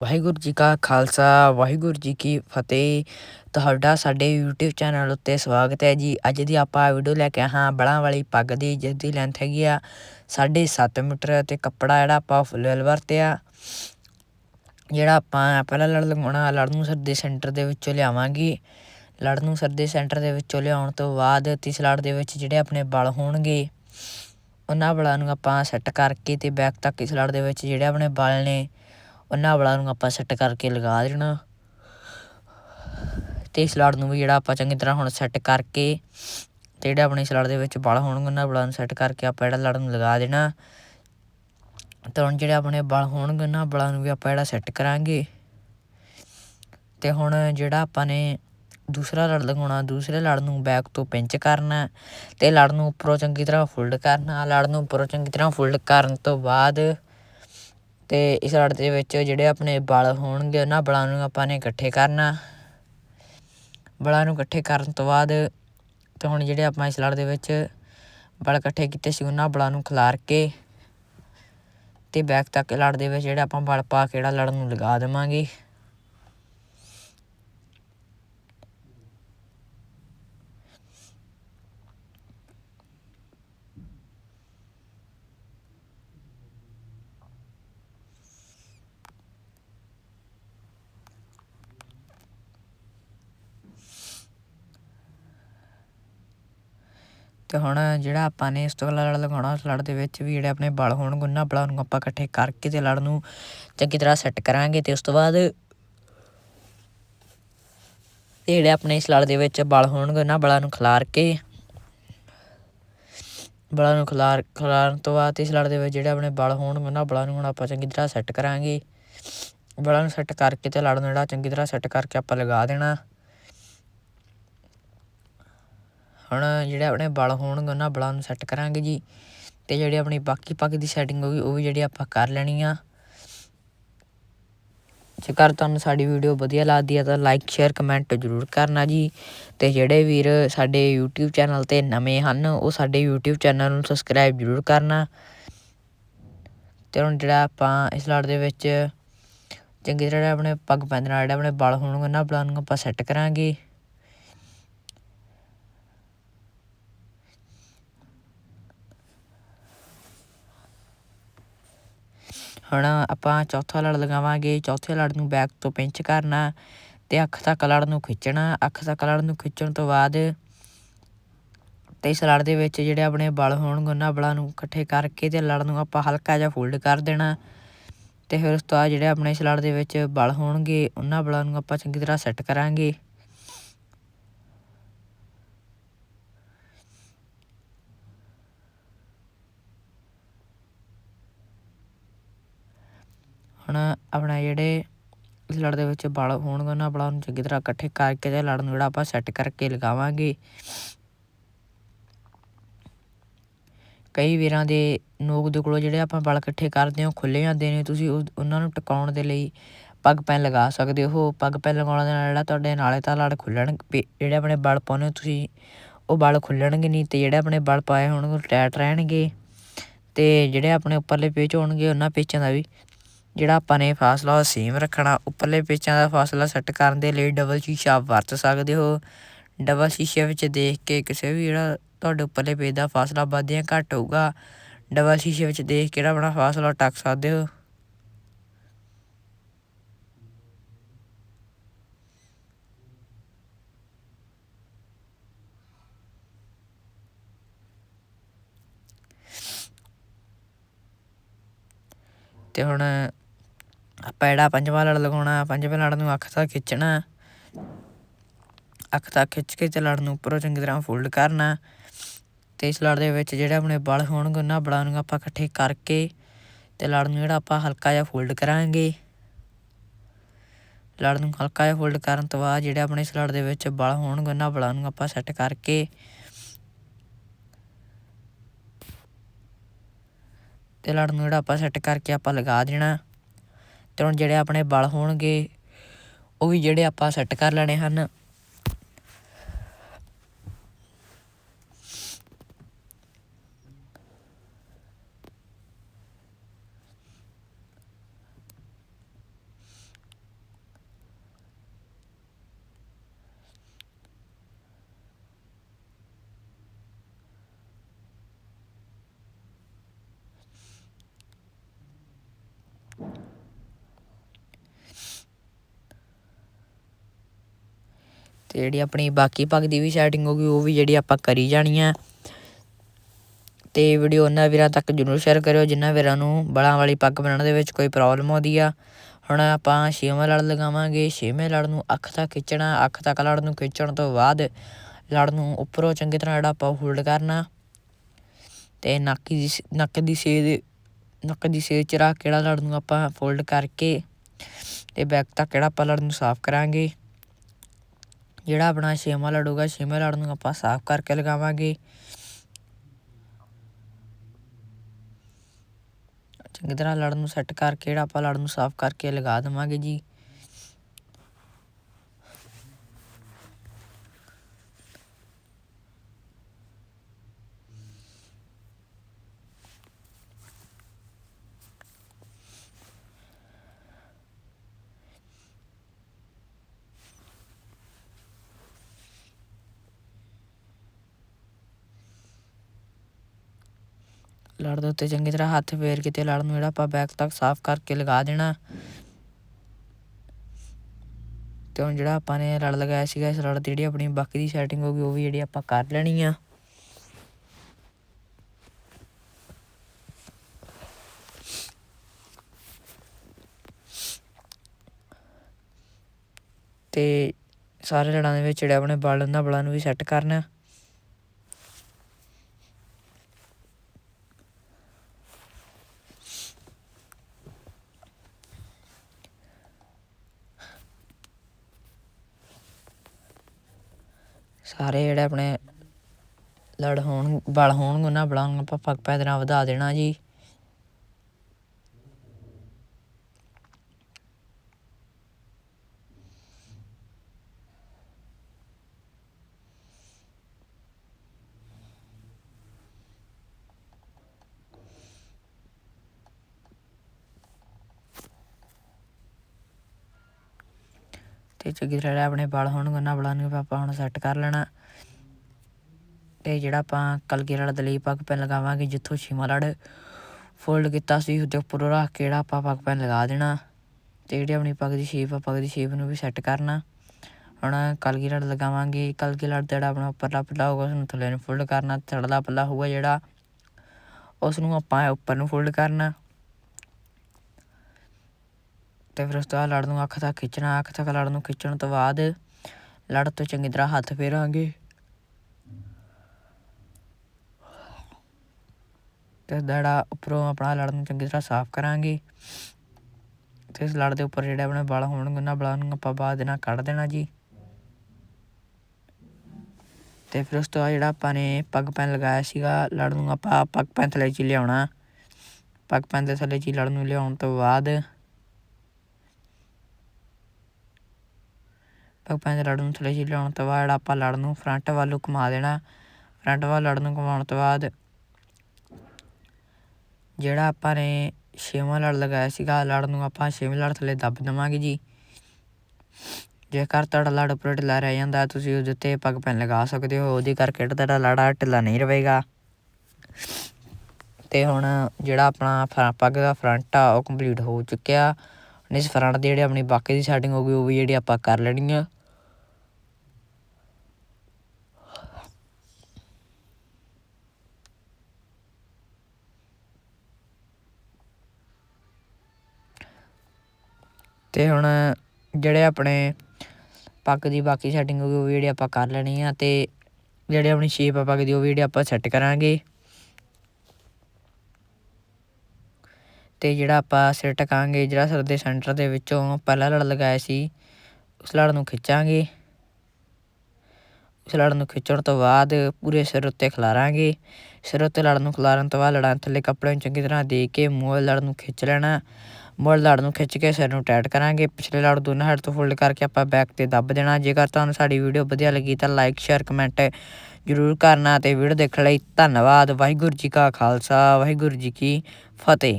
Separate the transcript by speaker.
Speaker 1: ਵਾਹਿਗੁਰੂ ਜੀ ਕਾ ਖਾਲਸਾ, ਵਾਹਿਗੁਰੂ ਜੀ ਕੀ ਫਤਿਹ। ਤੁਹਾਡਾ ਸਾਡੇ YouTube ਚੈਨਲ ਉੱਤੇ ਸਵਾਗਤ ਹੈ ਜੀ। ਅੱਜ ਦੀ ਆਪਾਂ ਵੀਡੀਓ ਲੈ ਕੇ ਆਹਾਂ ਬਲਾਂ ਵਾਲੀ ਪੱਗ ਦੀ ਜਿਸ ਦੀ ਲੈਂਥ ਹੈਗੀ ਆ 7.5 ਮੀਟਰ ਤੇ ਕੱਪੜਾ ਜਿਹੜਾ ਆਪਾਂ ਫੁੱਲ ਵਰਤਿਆ ਜਿਹੜਾ ਆਪਾਂ ਪਹਿਲਾਂ ਲੜ ਲਗਾਉਣਾ ਲੜ ਨੂੰ ਸਰ ਦੇ ਸੈਂਟਰ ਦੇ ਵਿੱਚੋਂ ਲਿਆਵਾਂਗੇ। ਲੜ ਨੂੰ ਸਰ ਦੇ ਸੈਂਟਰ ਦੇ ਵਿੱਚੋਂ ਲਿਆਉਣ ਤੋਂ ਬਾਅਦ ਤਿਸ ਲੜ ਦੇ ਵਿੱਚ ਜਿਹੜੇ ਆਪਣੇ ਬਲ ਹੋਣਗੇ, ਉਹਨਾਂ ਬਲਾਂ ਨੂੰ ਆਪਾਂ ਸੈੱਟ ਕਰਕੇ ਤੇ ਬੈਕ ਤੱਕ ਇਸ ਲੜ ਦੇ ਵਿੱਚ ਜਿਹੜੇ ਆਪਣੇ ਬਲ ਨੇ ਉਹਨਾਂ ਬਲਾਂ ਨੂੰ ਆਪਾਂ ਸੈੱਟ ਕਰਕੇ ਲਗਾ ਦੇਣਾ। ਅਤੇ ਸਲਾਡ ਨੂੰ ਵੀ ਜਿਹੜਾ ਆਪਾਂ ਚੰਗੀ ਤਰ੍ਹਾਂ ਹੁਣ ਸੈੱਟ ਕਰਕੇ ਅਤੇ ਜਿਹੜੇ ਆਪਣੇ ਸਲਾਡ ਦੇ ਵਿੱਚ ਬਲ ਹੋਣਗੇ, ਉਹਨਾਂ ਬਲਾਂ ਨੂੰ ਸੈੱਟ ਕਰਕੇ ਆਪਾਂ ਜਿਹੜਾ ਲੜ ਨੂੰ ਲਗਾ ਦੇਣਾ। ਤਾਂ ਹੁਣ ਜਿਹੜੇ ਆਪਣੇ ਬਲ ਹੋਣਗੇ, ਉਹਨਾਂ ਬਲਾਂ ਨੂੰ ਵੀ ਆਪਾਂ ਜਿਹੜਾ ਸੈੱਟ ਕਰਾਂਗੇ। ਤੇ ਹੁਣ ਜਿਹੜਾ ਆਪਾਂ ਨੇ ਦੂਸਰਾ ਲੜ ਲਗਾਉਣਾ, ਦੂਸਰੇ ਲੜ ਨੂੰ ਬੈਕ ਤੋਂ ਪਿੰਚ ਕਰਨਾ, ਤੇ ਲੜ ਨੂੰ ਉੱਪਰੋਂ ਚੰਗੀ ਤਰ੍ਹਾਂ ਫੋਲਡ ਕਰਨਾ, ਲੜ ਨੂੰ ਉੱਪਰੋਂ ਚੰਗੀ ਤਰ੍ਹਾਂ ਫੋਲਡ ਕਰਨ ਤੋਂ ਬਾਅਦ ਅਤੇ ਇਸ ਲੜ ਦੇ ਵਿੱਚ ਜਿਹੜੇ ਆਪਣੇ ਬਲ ਹੋਣਗੇ, ਉਹਨਾਂ ਬਲਾਂ ਨੂੰ ਆਪਾਂ ਨੇ ਇਕੱਠੇ ਕਰਨਾ। ਬਲਾਂ ਨੂੰ ਇਕੱਠੇ ਕਰਨ ਤੋਂ ਬਾਅਦ ਤੇ ਹੁਣ ਜਿਹੜੇ ਆਪਾਂ ਇਸ ਲੜ ਦੇ ਵਿੱਚ ਬਲ ਇਕੱਠੇ ਕੀਤੇ ਸੀ, ਉਹਨਾਂ ਬਲਾਂ ਨੂੰ ਖਿਲਾਰ ਕੇ ਅਤੇ ਬੈਕ ਤੱਕ ਲੜ ਦੇ ਵਿੱਚ ਜਿਹੜਾ ਆਪਾਂ ਬਲ ਪਾ ਕੇ ਜਿਹੜਾ ਲੜਨ ਨੂੰ ਲਗਾ ਦੇਵਾਂਗੇ। ਅਤੇ ਹੁਣ ਜਿਹੜਾ ਆਪਾਂ ਨੇ ਇਸ ਤੋਂ ਲੜ ਲਗਾਉਣਾ ਉਸ ਲੜ ਦੇ ਵਿੱਚ ਵੀ ਜਿਹੜੇ ਆਪਣੇ ਬਲ ਹੋਣਗੇ ਉਹਨਾਂ ਬਲਾਂ ਨੂੰ ਆਪਾਂ ਇਕੱਠੇ ਕਰਕੇ ਅਤੇ ਲੜ ਨੂੰ ਚੰਗੀ ਤਰ੍ਹਾਂ ਸੈੱਟ ਕਰਾਂਗੇ ਅਤੇ ਉਸ ਤੋਂ ਬਾਅਦ ਤੇ ਜਿਹੜੇ ਆਪਣੇ ਇਸ ਲੜ ਦੇ ਵਿੱਚ ਬਲ ਹੋਣਗੇ ਉਹਨਾਂ ਬਲਾਂ ਨੂੰ ਖਿਲਾਰ ਕੇ, ਬਲਾਂ ਨੂੰ ਖਿਲਾਰ, ਖਿਲਾਰਨ ਤੋਂ ਬਾਅਦ ਇਸ ਲੜ ਦੇ ਵਿੱਚ ਜਿਹੜੇ ਆਪਣੇ ਬਲ ਹੋਣਗੇ ਉਹਨਾਂ ਬਲਾਂ ਨੂੰ ਹੁਣ ਆਪਾਂ ਚੰਗੀ ਤਰ੍ਹਾਂ ਸੈੱਟ ਕਰਾਂਗੇ। ਬਲਾਂ ਨੂੰ ਸੈੱਟ ਕਰਕੇ ਅਤੇ ਲੜ ਨੂੰ ਜਿਹੜਾ ਚੰਗੀ ਤਰ੍ਹਾਂ ਸੈੱਟ ਕਰਕੇ ਆਪਾਂ ਲਗਾ ਦੇਣਾ। ਹੁਣ ਜਿਹੜੇ ਆਪਣੇ ਬਲ ਹੋਣਗੇ, ਉਹਨਾਂ ਬਲਾਂ ਨੂੰ ਸੈੱਟ ਕਰਾਂਗੇ ਜੀ। ਅਤੇ ਜਿਹੜੀ ਆਪਣੀ ਬਾਕੀ ਪੱਗ ਦੀ ਸੈਟਿੰਗ ਹੋਗੀ ਉਹ ਵੀ ਜਿਹੜੀ ਆਪਾਂ ਕਰ ਲੈਣੀ ਆ। ਜੇਕਰ ਤੁਹਾਨੂੰ ਸਾਡੀ ਵੀਡੀਓ ਵਧੀਆ ਲੱਗਦੀ ਹੈ ਤਾਂ ਲਾਈਕ ਸ਼ੇਅਰ ਕਮੈਂਟ ਜ਼ਰੂਰ ਕਰਨਾ ਜੀ। ਤੇ ਜਿਹੜੇ ਵੀਰ ਸਾਡੇ YouTube ਚੈਨਲ ਤੇ ਨਵੇਂ ਹਨ, ਉਹ ਸਾਡੇ YouTube ਚੈਨਲ ਨੂੰ ਸਬਸਕ੍ਰਾਈਬ ਜ਼ਰੂਰ ਕਰਨਾ। ਤੇ ਹੁਣ ਜਿਹੜਾ ਆਪਾਂ ਇਸ ਲੜ ਦੇ ਵਿੱਚ ਚੰਗੀ ਤਰ੍ਹਾਂ ਆਪਣੇ ਪੱਗ ਪੈਂਦੇ ਨਾਲ ਜਿਹੜੇ ਆਪਣੇ ਬਲ ਹੋਣਗੇ, ਉਹਨਾਂ ਬਲਾਂ ਨੂੰ ਆਪਾਂ ਸੈੱਟ ਕਰਾਂਗੇ। ਹੁਣ, ਆਪਾਂ ਚੌਥਾ ਲੜ ਲਗਾਵਾਂਗੇ, ਚੌਥੇ ਲੜ ਨੂੰ ਬੈਕ ਤੋਂ ਪਿੰਚ ਕਰਨਾ ਅਤੇ ਅੱਖ ਤੱਕ ਲੜ ਨੂੰ ਖਿੱਚਣਾ। ਅੱਖ ਤੱਕ ਲੜ ਨੂੰ ਖਿੱਚਣ ਤੋਂ ਬਾਅਦ ਅਤੇ ਇਸ ਲੜ ਦੇ ਵਿੱਚ ਜਿਹੜੇ ਆਪਣੇ ਬਲ ਹੋਣਗੇ, ਉਹਨਾਂ ਬਲਾਂ ਨੂੰ ਇਕੱਠੇ ਕਰਕੇ ਅਤੇ ਲੜ ਨੂੰ ਆਪਾਂ ਹਲਕਾ ਜਿਹਾ ਫੋਲਡ ਕਰ ਦੇਣਾ। ਅਤੇ ਫਿਰ ਉਸ ਤੋਂ ਬਾਅਦ ਜਿਹੜੇ ਆਪਣੇ ਇਸ ਲੜ ਦੇ ਵਿੱਚ ਬਲ ਹੋਣਗੇ, ਉਹਨਾਂ ਬਲਾਂ ਨੂੰ ਆਪਾਂ ਚੰਗੀ ਤਰ੍ਹਾਂ ਸੈੱਟ ਕਰਾਂਗੇ। ਹੁਣ ਆਪਣਾ ਜਿਹੜੇ ਇਸ ਲੜ ਦੇ ਵਿੱਚ ਬਲ ਹੋਣਗੇ ਉਹਨਾਂ ਬਲਾਂ ਨੂੰ ਚੰਗੀ ਤਰ੍ਹਾਂ ਇਕੱਠੇ ਕਰਕੇ ਤੇ ਲੜ ਨੂੰ ਜਿਹੜਾ ਆਪਾਂ ਸੈੱਟ ਕਰਕੇ ਲਗਾਵਾਂਗੇ। ਕਈ ਵੀਰਾਂ ਦੇ ਨੋਕ ਦੇ ਕੋਲੋਂ ਜਿਹੜੇ ਆਪਾਂ ਬਲ ਇਕੱਠੇ ਕਰਦੇ ਹਾਂ ਖੁੱਲੇ ਜਾਂਦੇ ਨੇ, ਤੁਸੀਂ ਉਹਨਾਂ ਨੂੰ ਟਿਕਾਉਣ ਦੇ ਲਈ ਪੱਗ ਪੈਨ ਲਗਾ ਸਕਦੇ ਹੋ। ਪੱਗ ਪੈਨ ਲਗਾਉਣ ਦੇ ਨਾਲ ਜਿਹੜਾ ਤੁਹਾਡੇ ਨਾਲੇ ਤਾਂ ਲੜ ਖੁੱਲਣ ਜਿਹੜੇ ਆਪਣੇ ਬਲ ਹੋ ਤੁਸੀਂ, ਉਹ ਬਲ ਖੁੱਲਣਗੇ ਨਹੀਂ ਤੇ ਜਿਹੜੇ ਆਪਣੇ ਬਲ ਪਾਏ ਹੋਣਗੇ, ਉਹ ਟੈਟ ਰਹਿਣਗੇ ਤੇ ਜਿਹੜੇ ਆਪਣੇ ਉੱਪਰਲੇ ਪੇਚ ਹੋਣਗੇ, ਉਹਨਾਂ ਪੇਚਾਂ ਦਾ ਵੀ ਜਿਹੜਾ ਆਪਾਂ ਨੇ ਫਾਸਲਾ ਉਹ ਸੇਮ ਰੱਖਣਾ, ਉੱਪਰਲੇ ਪੇਚਾਂ ਦਾ ਫਾਸਲਾ ਸੈੱਟ ਕਰਨ ਦੇ ਲਈ ਡਬਲ ਸ਼ੀਸ਼ਾ ਵਰਤ ਸਕਦੇ ਹੋ। ਡਬਲ ਸ਼ੀਸ਼ੇ ਵਿੱਚ ਦੇਖ ਕੇ ਕਿਸੇ ਵੀ ਜਿਹੜਾ ਤੁਹਾਡੇ ਉੱਪਰਲੇ ਪੇਜ ਦਾ ਫਾਸਲਾ ਵੱਧ ਜਾਂ ਘੱਟ ਹੋਊਗਾ ਡਬਲ ਸ਼ੀਸ਼ੇ ਵਿੱਚ ਦੇਖ ਕੇ ਜਿਹੜਾ ਆਪਣਾ ਫਾਸਲਾ ਟੱਕ ਸਕਦੇ ਹੋ। ਤੇ ਹੁਣ ਆਪਾਂ ਜਿਹੜਾ ਪੰਜਵਾਂ ਲੜ ਲਗਾਉਣਾ ਪੰਜਵੇਂ ਲੜ ਨੂੰ ਅੱਖ ਤੱਕ ਖਿੱਚਣਾ ਅੱਖ ਤੱਕ ਖਿੱਚ ਕੇ ਤੇ ਲੜ ਨੂੰ ਉੱਪਰੋਂ ਚੰਗੀ ਤਰ੍ਹਾਂ ਫੋਲਡ ਕਰਨਾ ਤੇ ਇਸ ਲੜ ਦੇ ਵਿੱਚ ਜਿਹੜੇ ਆਪਣੇ ਬਲ ਹੋਣਗੇ ਉਹਨਾਂ ਬਲਾਂ ਨੂੰ ਆਪਾਂ ਇਕੱਠੇ ਕਰਕੇ ਤੇ ਲੜ ਨੂੰ ਜਿਹੜਾ ਆਪਾਂ ਹਲਕਾ ਜਿਹਾ ਫੋਲਡ ਕਰਾਂਗੇ ਲੜ ਨੂੰ ਹਲਕਾ ਜਿਹਾ ਫੋਲਡ ਕਰਨ ਤੋਂ ਬਾਅਦ ਜਿਹੜੇ ਆਪਣੇ ਇਸ ਲੜ ਦੇ ਵਿੱਚ ਬਲ ਹੋਣਗੇ ਉਹਨਾਂ ਬਲਾਂ ਨੂੰ ਆਪਾਂ ਸੈੱਟ ਕਰਕੇ ਤੇ ਲੜ ਨੂੰ ਜਿਹੜਾ ਆਪਾਂ ਸੈੱਟ ਕਰਕੇ ਆਪਾਂ ਲਗਾ ਦੇਣਾ ਅਤੇ ਹੁਣ ਜਿਹੜੇ ਆਪਣੇ ਬਲ ਹੋਣਗੇ ਉਹ ਵੀ ਜਿਹੜੇ ਆਪਾਂ ਸੈੱਟ ਕਰ ਲੈਣੇ ਹਨ। ਤੇ ਜਿਹੜੀ ਆਪਣੀ ਬਾਕੀ ਪੱਗ ਦੀ ਵੀ ਸੈਟਿੰਗ ਹੋਗੀ ਉਹ ਵੀ ਜਿਹੜੀ ਆਪਾਂ ਕਰੀ ਜਾਣੀ ਆ। ਤੇ ਵੀਡੀਓ ਉਹਨਾਂ ਵੀਰਾਂ ਤੱਕ ਜਰੂਰ ਸ਼ੇਅਰ ਕਰਿਓ, ਜਿਨ੍ਹਾਂ ਵੀਰਾਂ ਨੂੰ ਬਲਾਂ ਵਾਲੀ ਪੱਗ ਬਣਾਉਣ ਦੇ ਵਿੱਚ ਕੋਈ ਪ੍ਰੋਬਲਮ ਆਉਂਦੀ ਆ। ਹੁਣ ਆਪਾਂ ਛੇਵਾਂ ਲੜ ਲਗਾਵਾਂਗੇ। ਛੇਵੇਂ ਲੜ ਨੂੰ ਅੱਖ ਤੱਕ ਖਿੱਚਣਾ, ਅੱਖ ਤੱਕ ਲੜ ਨੂੰ ਖਿੱਚਣ ਤੋਂ ਬਾਅਦ ਲੜ ਨੂੰ ਉੱਪਰੋਂ ਚੰਗੀ ਤਰ੍ਹਾਂ ਜਿਹੜਾ ਆਪਾਂ ਹੋਲਡ ਕਰਨਾ। ਤੇ ਨੱਕ ਦੀ ਨੱਕ ਦੀ ਸੇਧ, ਨੱਕ ਦੀ ਸੇਧ ਚ ਰੱਖ ਕਿਹੜਾ ਲੜ ਨੂੰ ਆਪਾਂ ਫੋਲਡ ਕਰਕੇ ਤੇ ਬੈਕ ਤੱਕ ਕਿਹੜਾ ਆਪਾਂ ਲੜ ਨੂੰ ਸਾਫ਼ ਕਰਾਂਗੇ। ਜਿਹੜਾ ਆਪਣਾ ਛੇਵਾਂ ਲੜ ਹੋਗਾ, ਛੇਵੇਂ ਲੜ ਨੂੰ ਆਪਾਂ ਸਾਫ਼ ਕਰਕੇ ਲਗਾਵਾਂਗੇ। ਚੰਗੀ ਤਰ੍ਹਾਂ ਲੜ ਨੂੰ ਸੈੱਟ ਕਰਕੇ, ਜਿਹੜਾ ਆਪਾਂ ਲੜ ਨੂੰ ਸਾਫ਼ ਕਰਕੇ ਲਗਾ ਦੇਵਾਂਗੇ ਜੀ। ਲੜ ਦੇ ਉੱਤੇ ਚੰਗੀ ਤਰ੍ਹਾਂ ਹੱਥ ਫੇਰ ਕੇ ਤੇ ਲੜ ਨੂੰ ਜਿਹੜਾ ਆਪਾਂ ਬੈਕ ਤੱਕ ਸਾਫ਼ ਕਰਕੇ ਲਗਾ ਦੇਣਾ। ਤੇ ਹੁਣ ਜਿਹੜਾ ਆਪਾਂ ਨੇ ਲੜ ਲਗਾਇਆ ਸੀਗਾ, ਇਸ ਲੜ ਦੀ ਜਿਹੜੀ ਆਪਣੀ ਬਾਕੀ ਦੀ ਸੈਟਿੰਗ ਹੋ ਗਈ, ਉਹ ਵੀ ਜਿਹੜੀ ਆਪਾਂ ਕਰ ਲੈਣੀ ਆ। ਤੇ ਸਾਰੇ ਲੜਾਂ ਦੇ ਵਿੱਚ ਜਿਹੜੇ ਆਪਣੇ ਬਲ ਉਹਨਾਂ ਬਲਾਂ ਨੂੰ ਵੀ ਸੈੱਟ ਕਰਨਾ। ਸਾਰੇ ਜਿਹੜੇ ਆਪਣੇ ਲੜ ਹੋਣ, ਬਲ ਹੋਣਗੇ, ਉਹਨਾਂ ਬਲਾਂ ਨੂੰ ਆਪਾਂ ਪੱਗ ਪੈ ਨਾਲ ਵਧਾ ਦੇਣਾ ਜੀ। ਅਤੇ ਚੰਗੀ ਤਰ੍ਹਾਂ ਆਪਣੇ ਬਲ ਹੋਣਗੇ, ਉਹਨਾਂ ਬਲਾਂ ਨੂੰ ਵੀ ਆਪਾਂ ਹੁਣ ਸੈੱਟ ਕਰ ਲੈਣਾ। ਅਤੇ ਜਿਹੜਾ ਆਪਾਂ ਕਲਗੀ ਵਾਲਾ ਦਲੀਪ ਪੱਗ ਪੈਨ ਲਗਾਵਾਂਗੇ, ਜਿੱਥੋਂ ਛੀਮਾ ਲੜ ਫੋਲਡ ਕੀਤਾ ਸੀ, ਉਹਦੇ ਉੱਪਰ ਰੱਖ ਕੇ ਜਿਹੜਾ ਆਪਾਂ ਪੱਗ ਪੈਨ ਲਗਾ ਦੇਣਾ। ਅਤੇ ਜਿਹੜੀ ਆਪਣੀ ਪੱਗ ਦੀ ਸ਼ੇਪ ਆ, ਪੱਗ ਦੀ ਸ਼ੇਪ ਨੂੰ ਵੀ ਸੈੱਟ ਕਰਨਾ। ਹੁਣ ਕਲਗੀ ਲੜ ਲਗਾਵਾਂਗੇ ਕਲਗੀ ਲੜ ਦਾ ਜਿਹੜਾ ਆਪਣਾ ਉੱਪਰਲਾ ਪੱਲਾ ਹੋਊਗਾ ਉਸ ਨੂੰ ਥੱਲੇ ਨੂੰ ਫੋਲਡ ਕਰਨਾ। ਥੜਲਾ ਪੱਲਾ ਹੋਊਗਾ ਜਿਹੜਾ ਉਸ ਨੂੰ ਆਪਾਂ ਉੱਪਰ ਨੂੰ ਫੋਲਡ ਕਰਨਾ। ਤੇ ਫਿਰ ਉਸ ਤੋਂ ਬਾਅਦ ਲੜ ਨੂੰ ਅੱਖ ਤੱਕ ਖਿੱਚਣਾ, ਅੱਖ ਤੱਕ ਲੜ ਨੂੰ ਖਿੱਚਣ ਤੋਂ ਬਾਅਦ ਲੜ ਤੋਂ ਚੰਗੀ ਤਰ੍ਹਾਂ ਹੱਥ ਫੇਰਾਂਗੇ। ਤੇ ਦੜਾ ਉੱਪਰੋਂ ਆਪਣਾ ਲੜ ਨੂੰ ਚੰਗੀ ਤਰ੍ਹਾਂ ਸਾਫ਼ ਕਰਾਂਗੇ। ਤੇ ਇਸ ਲੜ ਦੇ ਉੱਪਰ ਜਿਹੜੇ ਆਪਣੇ ਵਾਲ ਹੋਣਗੇ, ਉਹਨਾਂ ਵਾਲਾਂ ਨੂੰ ਆਪਾਂ ਬਾਅਦ ਨਾਲ ਕੱਢ ਦੇਣਾ ਜੀ। ਤੇ ਫਿਰ ਉਸ ਤੋਂ ਬਾਅਦ ਜਿਹੜਾ ਆਪਾਂ ਨੇ ਪੱਗ ਪੈਨ ਲਗਾਇਆ ਸੀਗਾ ਲੜ ਨੂੰ ਆਪਾਂ ਪੱਗ ਪੈਨ ਥੱਲੇ ਚ ਲਿਆਉਣਾ। ਪੱਗ ਪੈਨ ਦੇ ਥੱਲੇ ਚ ਲੜ ਨੂੰ ਲਿਆਉਣ ਤੋਂ ਬਾਅਦ ਪੱਗ ਪੈਨ ਦੇ ਲੜ ਨੂੰ ਥੱਲੇ ਚ ਲਿਆਉਣ ਤੋਂ ਬਾਅਦ ਆਪਾਂ ਲੜ ਨੂੰ ਫਰੰਟ ਵੱਲ ਨੂੰ ਘੁਮਾ ਦੇਣਾ। ਫਰੰਟ ਵੱਲ ਲੜ ਨੂੰ ਘੁਮਾਉਣ ਤੋਂ ਬਾਅਦ ਜਿਹੜਾ ਆਪਾਂ ਨੇ ਛੇਵਾਂ ਲੜ ਲਗਾਇਆ ਸੀਗਾ, ਲੜ ਨੂੰ ਆਪਾਂ ਛੇਵੇਂ ਲੜ ਥੱਲੇ ਦੱਬ ਦੇਵਾਂਗੇ ਜੀ। ਜੇਕਰ ਤੁਹਾਡਾ ਲੜ ਉੱਪਰ ਢਿੱਲਾ ਰਹਿ ਜਾਂਦਾ, ਤੁਸੀਂ ਉਹਦੇ ਉੱਤੇ ਪੱਗ ਪੈਨ ਲਗਾ ਸਕਦੇ ਹੋ, ਉਹਦੀ ਕਰਕੇ ਤੁਹਾਡਾ ਲੜਾ ਢਿੱਲਾ ਨਹੀਂ ਰਹੇਗਾ। ਤੇ ਹੁਣ ਜਿਹੜਾ ਆਪਣਾ ਪੱਗ ਦਾ ਫਰੰਟ ਆ, ਉਹ ਕੰਪਲੀਟ ਹੋ ਚੁੱਕਿਆ। ਹੁਣ ਇਸ ਫਰੰਟ ਦੀ ਜਿਹੜੀ ਆਪਣੀ ਬਾਕੀ ਦੀ ਸੈਟਿੰਗ ਹੋ ਗਈ, ਉਹ ਵੀ ਜਿਹੜੀ ਆਪਾਂ ਕਰ ਲੈਣੀ ਆ। ਤੇ ਹੁਣ ਜਿਹੜੇ ਆਪਣੇ ਪੱਗ ਦੀ ਬਾਕੀ ਸੈਟਿੰਗ ਹੋ ਗਈ ਉਹ ਵੀ ਜਿਹੜੀ ਆਪਾਂ ਕਰ ਲੈਣੀ ਆ ਅਤੇ ਜਿਹੜੇ ਆਪਣੀ ਸ਼ੇਪ ਆ ਪੱਗ ਦੀ, ਉਹ ਵੀ ਜਿਹੜੀ ਆਪਾਂ ਸੈੱਟ ਕਰਾਂਗੇ। ਅਤੇ ਜਿਹੜਾ ਆਪਾਂ ਸਿਰ ਟਕਾਂਗੇ, ਜਿਹੜਾ ਸਿਰ ਦੇ ਸੈਂਟਰ ਦੇ ਵਿੱਚੋਂ ਪਹਿਲਾ ਲੜ ਲਗਾਇਆ ਸੀ, ਉਸ ਲੜ ਨੂੰ ਖਿੱਚਾਂਗੇ। ਉਸ ਲੜ ਨੂੰ ਖਿੱਚਣ ਤੋਂ ਬਾਅਦ ਪੂਰੇ ਸਿਰ ਉੱਤੇ ਖਿਲਾਰਾਂਗੇ। ਸਿਰ ਉੱਤੇ ਲੜ ਨੂੰ ਖਿਲਾਰਨ ਤੋਂ ਬਾਅਦ ਲੜਾਂ ਥੱਲੇ ਕੱਪੜੇ ਨੂੰ ਚੰਗੀ ਤਰ੍ਹਾਂ ਦੇ ਕੇ ਮੂੰਹ ਲੜ ਨੂੰ ਖਿੱਚ ਲੈਣਾ। ਮੁੜ ਲੜ ਨੂੰ ਖਿੱਚ ਕੇ ਸਿਰ ਨੂੰ ਟਾਈਟ ਕਰਾਂਗੇ। ਪਿਛਲੇ ਲੜ ਦੋਨਾਂ ਸਾਈਡ ਤੋਂ ਫੋਲਡ ਕਰਕੇ ਆਪਾਂ ਬੈਕ ਤੇ ਦੱਬ ਦੇਣਾ। ਜੇਕਰ ਤੁਹਾਨੂੰ ਸਾਡੀ ਵੀਡੀਓ ਵਧੀਆ ਲੱਗੀ ਤਾਂ ਲਾਈਕ, ਸ਼ੇਅਰ, ਕਮੈਂਟ ਜ਼ਰੂਰ ਕਰਨਾ ਤੇ ਵੀਡੀਓ ਦੇਖਣ ਲਈ ਧੰਨਵਾਦ। ਵਾਹਿਗੁਰੂ ਜੀ ਕਾ ਖਾਲਸਾ, ਵਾਹਿਗੁਰੂ ਜੀ ਕੀ ਫਤਿਹ।